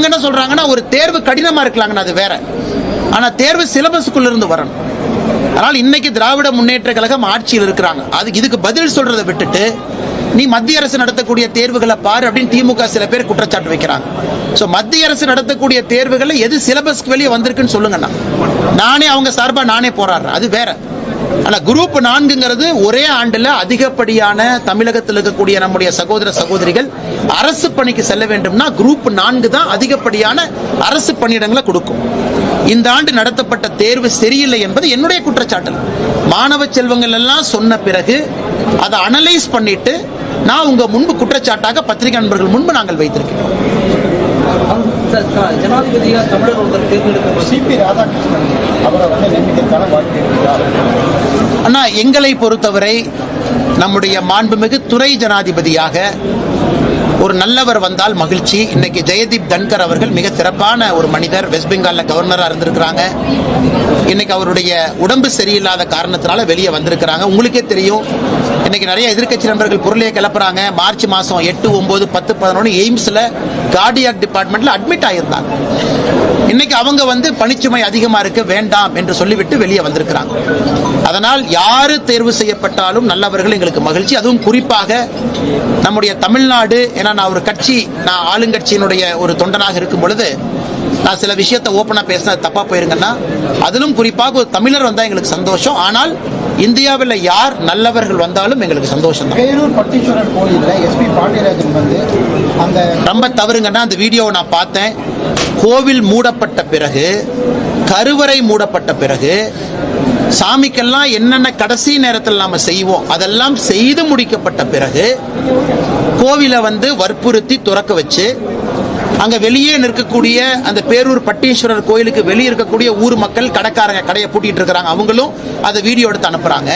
அவங்க என்ன சொல்றாங்கன்னா ஒரு தேர்வு கடினமா இருக்கலாங்கண்ணா அது வேற. ஆனா தேர்வு சிலபஸ்க்குள்ள இருந்து வரணும். அதனால் இன்னைக்கு திராவிட முன்னேற்ற கழகம் ஆட்சியில் இருக்கிறாங்க. அதுக்கு இதுக்கு பதில் சொல்றதை விட்டுட்டு நீ மத்திய அரசு நடத்தக்கூடிய தேர்வுகளை பாரு அப்படின்னு திமுக சில பேர் குற்றச்சாட்டு வைக்கிறாங்க. ஸோ மத்திய அரசு நடத்தக்கூடிய தேர்வுகளை எது சிலபஸ்க்கு வெளியே வந்திருக்குன்னு சொல்லுங்கண்ணா. நானே அவங்க சார்பா நானே போராடுறேன். அது வேற. ஆனால் குரூப் நான்குங்கிறது ஒரே ஆண்டில் அதிகப்படியான தமிழகத்தில் இருக்கக்கூடிய நம்முடைய சகோதர சகோதரிகள் அரசு பணிக்கு செல்ல வேண்டும்னா குரூப் நான்கு தான் அதிகப்படியான அரசு பணியிடங்களை கொடுக்கும். இந்த ஆண்டு நடத்தப்பட்ட தேர்வு சரியில்லை என்பது என்னுடைய குற்றச்சாட்டல். மாணவ செல்வங்கள் எல்லாம் சொன்ன பிறகு அதை அனலைஸ் பண்ணிட்டு நான் உங்க முன்பு குற்றச்சாட்டாக பத்திரிகை நண்பர்கள் முன்பு நாங்கள் வைத்திருக்கிறோம். சார் க- ஜனாதிபதியா தமிழர் சிபி ராதாகிருஷ்ணன் அவரை வந்து நியமிக்கிறதுக்கான வாய்ப்பு அண்ணா எங்களை பொறுத்தவரை நம்முடைய மாண்புமிகு துறை ஜனாதிபதியாக ஒரு நல்லவர் வந்தால் மகிழ்ச்சி. இன்னைக்கு ஜெயதீப் தன்கர் அவர்கள் மிக சிறப்பான ஒரு மனிதர். வெஸ்ட் பெங்கால்ல கவர்னரா இருந்திருக்கிறாங்க. இன்னைக்கு அவருடைய உடம்பு சரியில்லாத காரணத்தினால வெளியே வந்திருக்கிறாங்க. உங்களுக்கே தெரியும். இன்னைக்கு நிறைய எதிர்க்கட்சி நண்பர்கள் பொருளையை கிளப்புறாங்க. மார்ச் மாசம் எட்டு ஒன்பது பத்து பதினொன்று எய்ம்ஸ்ல கார்டியாக் டிபார்ட்மெண்ட்ல அட்மிட் ஆகியிருந்தாங்க இன்னைக்கு அவங்க வந்து பணிச்சுமை அதிகமா இருக்க வேண்டாம் என்று சொல்லிவிட்டு வெளியே வந்திருக்கிறாங்க. அதனால் யாரு தேர்வு செய்யப்பட்டாலும் நல்லவர்கள் எங்களுக்கு மகிழ்ச்சி. அதுவும் குறிப்பாக நம்முடைய தமிழ்நாடு என ஏன்னா நான் ஒரு கட்சி நான் ஆளுங்கட்சியினுடைய ஒரு தொண்டனாக இருக்கும் பொழுது நான் சில விஷயத்தை ஓப்பனா பேசினது தப்பா போயிருங்கன்னா அதிலும் குறிப்பாக ஒரு தமிழர் வந்தா எங்களுக்கு சந்தோஷம். ஆனால் இந்தியாவில் யார் நல்லவர்கள் வந்தாலும் எங்களுக்கு சந்தோஷம் தான் பேரூர் பட்டீஸ்வரர் கோயிலில் எஸ்பி பாண்டியராஜன் வந்து அந்த ரொம்ப தவறுங்கன்னா அந்த வீடியோவை நான் பார்த்தேன். கோவில் மூடப்பட்ட பிறகு கருவறை மூடப்பட்ட பிறகு சாமிக்கெல்லாம் என்னென்ன கடைசி நேரத்தில் நாம் செய்வோம் அதெல்லாம் செய்து முடிக்கப்பட்ட பிறகு கோவிலை வந்து வற்புறுத்தி துறக்க வச்சு அங்கே வெளியே நிற்கக்கூடிய அந்த பேரூர் பட்டீஸ்வரர் கோயிலுக்கு வெளியே இருக்கக்கூடிய ஊர் மக்கள் கடைக்காரங்க கடையை பூட்டிகிட்டு இருக்கிறாங்க. அவங்களும் அதை வீடியோ எடுத்து அனுப்புகிறாங்க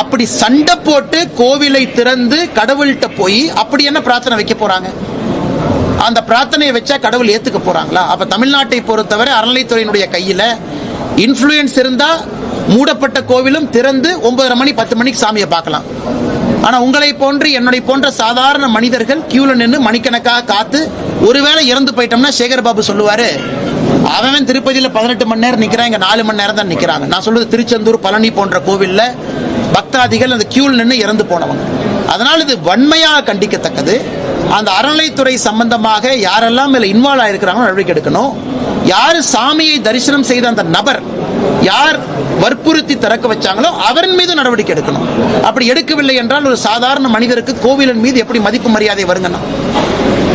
அப்படி சண்டை போட்டு கோவிலை திறந்து கடவுள்கிட்ட போய் அப்படி என்ன பிரார்த்தனை வைக்க போகிறாங்க அந்த பிரார்த்தனையை வச்சா கடவுள் ஏற்றுக்க போகிறாங்களா அப்போ தமிழ்நாட்டை பொறுத்தவரை அறநிலைத்துறையினுடைய கையில் இன்ஃப்ளூயன்ஸ் இருந்தால் மூடப்பட்ட கோவிலும் திறந்து ஒன்பதரை மணி பத்து மணிக்கு சாமியை பார்க்கலாம். ஆனால் உங்களை போன்று என்னுடைய போன்ற சாதாரண மனிதர்கள் கியூவில் நின்று மணிக்கணக்காக காத்து ஒருவேளை இறந்து போயிட்டோம்னா சேகர் பாபு சொல்லுவார் அவன் திருப்பதியில் பதினெட்டு மணி நேரம் நிற்கிறான் இங்கே நாலு மணி நேரம் தான் நிற்கிறாங்க நான் சொல்வது திருச்செந்தூர் பழனி போன்ற கோவில்ல பக்தாதிகள் அந்த கியூவில் நின்று இறந்து போனவங்க. அதனால் இது வன்மையாக கண்டிக்கத்தக்கது. அந்த அறநிலைத்துறை சம்பந்தமாக யாரெல்லாம் இதில் இன்வால்வ் ஆயிருக்கிறாங்களோ நடவடிக்கை எடுக்கணும். யார் சாமியை தரிசனம் செய்த அந்த நபர் யார் வற்புறுத்தி திறக்க வச்சாங்களோ அவரின் மீது நடவடிக்கை எடுக்கணும். அப்படி எடுக்கவில்லை என்றால் ஒரு சாதாரண மனிதருக்கு கோவிலின் மீது எப்படி மதிப்பு மரியாதை வருங்கண்ணா